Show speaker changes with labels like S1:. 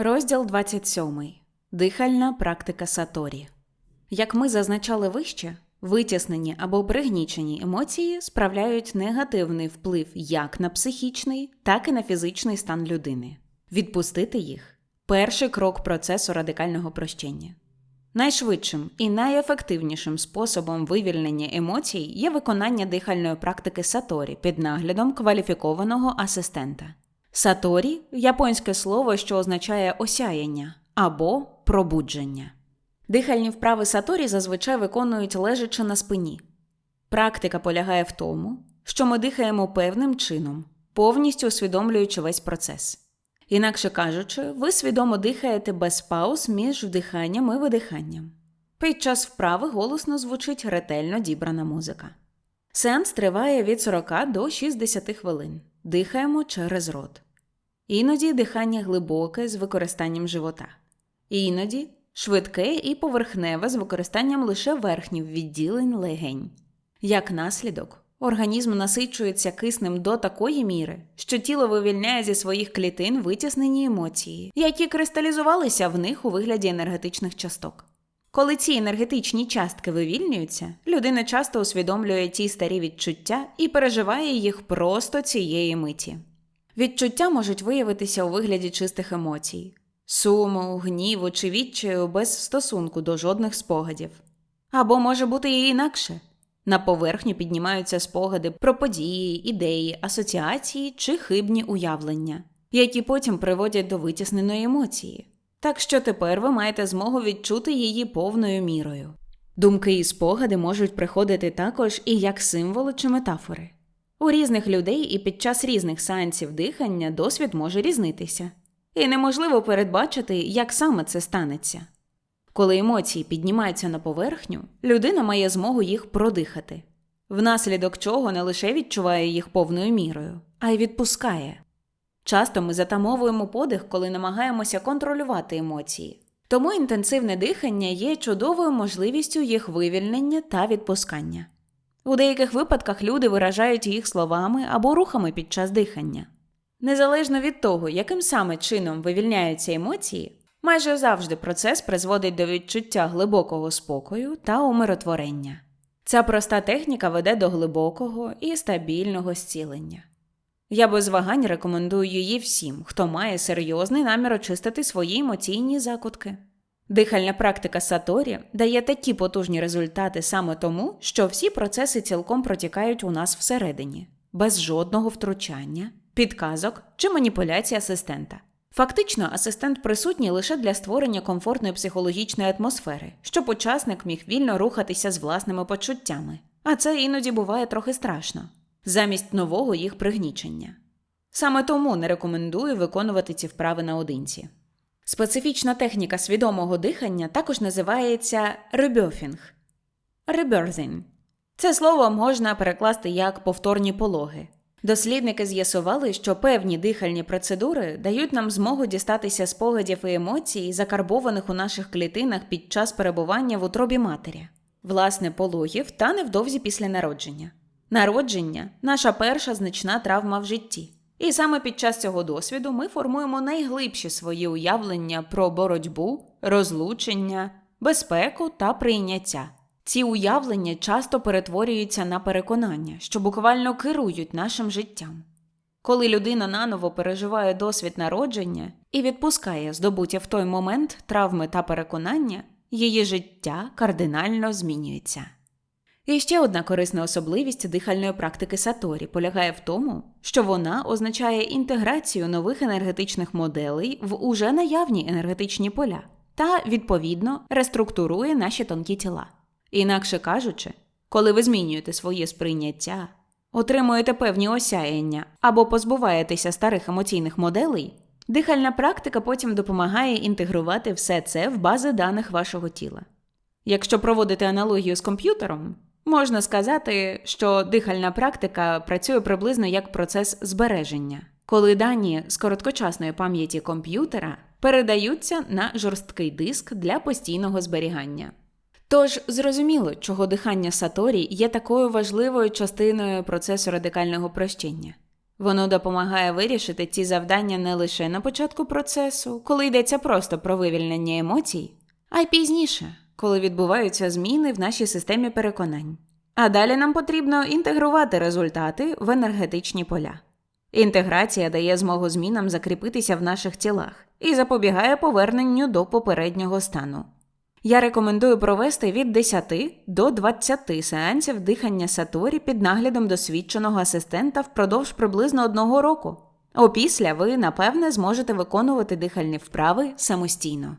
S1: Розділ 27. Дихальна практика Саторі. Як ми зазначали вище, витіснені або пригнічені емоції справляють негативний вплив як на психічний, так і на фізичний стан людини. Відпустити їх перший крок процесу радикального прощення. Найшвидшим і найефективнішим способом вивільнення емоцій є виконання дихальної практики Саторі під наглядом кваліфікованого асистента. Саторі японське слово, що означає осяяння або пробудження. Дихальні вправи Саторі зазвичай виконують лежачи на спині. Практика полягає в тому, що ми дихаємо певним чином, повністю усвідомлюючи весь процес. Інакше кажучи, ви свідомо дихаєте без пауз між вдиханням і видиханням. Під час вправи голосно звучить ретельно дібрана музика. Сеанс триває від 40 до 60 хвилин. Дихаємо через рот. Іноді дихання глибоке з використанням живота. Іноді швидке і поверхневе з використанням лише верхніх відділень легень. Як наслідок, організм насичується киснем до такої міри, що тіло вивільняє зі своїх клітин витіснені емоції, які кристалізувалися в них у вигляді енергетичних часток. Коли ці енергетичні частки вивільнюються, людина часто усвідомлює ті старі відчуття і переживає їх просто цієї миті. Відчуття можуть виявитися у вигляді чистих емоцій, суму, гніву чи відчаю без стосунку до жодних спогадів. Або може бути і інакше. На поверхню піднімаються спогади про події, ідеї, асоціації чи хибні уявлення, які потім приводять до витісненої емоції. Так що тепер ви маєте змогу відчути її повною мірою. Думки і спогади можуть приходити також і як символи чи метафори. У різних людей і під час різних сеансів дихання досвід може різнитися, і неможливо передбачити, як саме це станеться. Коли емоції піднімаються на поверхню, людина має змогу їх продихати, внаслідок чого не лише відчуває їх повною мірою, а й відпускає. Часто ми затамовуємо подих, коли намагаємося контролювати емоції, тому інтенсивне дихання є чудовою можливістю їх вивільнення та відпускання. У деяких випадках люди виражають їх словами або рухами під час дихання. Незалежно від того, яким саме чином вивільняються емоції, майже завжди процес призводить до відчуття глибокого спокою та умиротворення. Ця проста техніка веде до глибокого і стабільного зцілення. Я без вагань рекомендую її всім, хто має серйозний намір очистити свої емоційні закутки. Дихальна практика Саторі дає такі потужні результати саме тому, що всі процеси цілком протікають у нас всередині, без жодного втручання, підказок чи маніпуляцій асистента. Фактично, асистент присутній лише для створення комфортної психологічної атмосфери, щоб учасник міг вільно рухатися з власними почуттями, а це іноді буває трохи страшно, замість нового їх пригнічення. Саме тому не рекомендую виконувати ці вправи наодинці. Специфічна техніка свідомого дихання також називається ребьофінг. Rebirthing. Це слово можна перекласти як повторні пологи. Дослідники з'ясували, що певні дихальні процедури дають нам змогу дістатися спогадів і емоцій, закарбованих у наших клітинах під час перебування в утробі матері, власне, пологів та невдовзі після народження. Народження наша перша значна травма в житті. І саме під час цього досвіду ми формуємо найглибші свої уявлення про боротьбу, розлучення, безпеку та прийняття. Ці уявлення часто перетворюються на переконання, що буквально керують нашим життям. Коли людина наново переживає досвід народження і відпускає здобуті в той момент травми та переконання, її життя кардинально змінюється. І ще одна корисна особливість дихальної практики Саторі полягає в тому, що вона означає інтеграцію нових енергетичних моделей в уже наявні енергетичні поля та, відповідно, реструктурує наші тонкі тіла. Інакше кажучи, коли ви змінюєте своє сприйняття, отримуєте певні осяяння або позбуваєтеся старих емоційних моделей, дихальна практика потім допомагає інтегрувати все це в бази даних вашого тіла. Якщо проводити аналогію з комп'ютером, можна сказати, що дихальна практика працює приблизно як процес збереження, коли дані з короткочасної пам'яті комп'ютера передаються на жорсткий диск для постійного зберігання. Тож зрозуміло, чого дихання Саторі є такою важливою частиною процесу радикального прощення. Воно допомагає вирішити ці завдання не лише на початку процесу, коли йдеться просто про вивільнення емоцій, а й пізніше, коли відбуваються зміни в нашій системі переконань. А далі нам потрібно інтегрувати результати в енергетичні поля. Інтеграція дає змогу змінам закріпитися в наших тілах і запобігає поверненню до попереднього стану. Я рекомендую провести від 10 до 20 сеансів дихання саторі під наглядом досвідченого асистента впродовж приблизно одного року. Опісля ви, напевне, зможете виконувати дихальні вправи самостійно.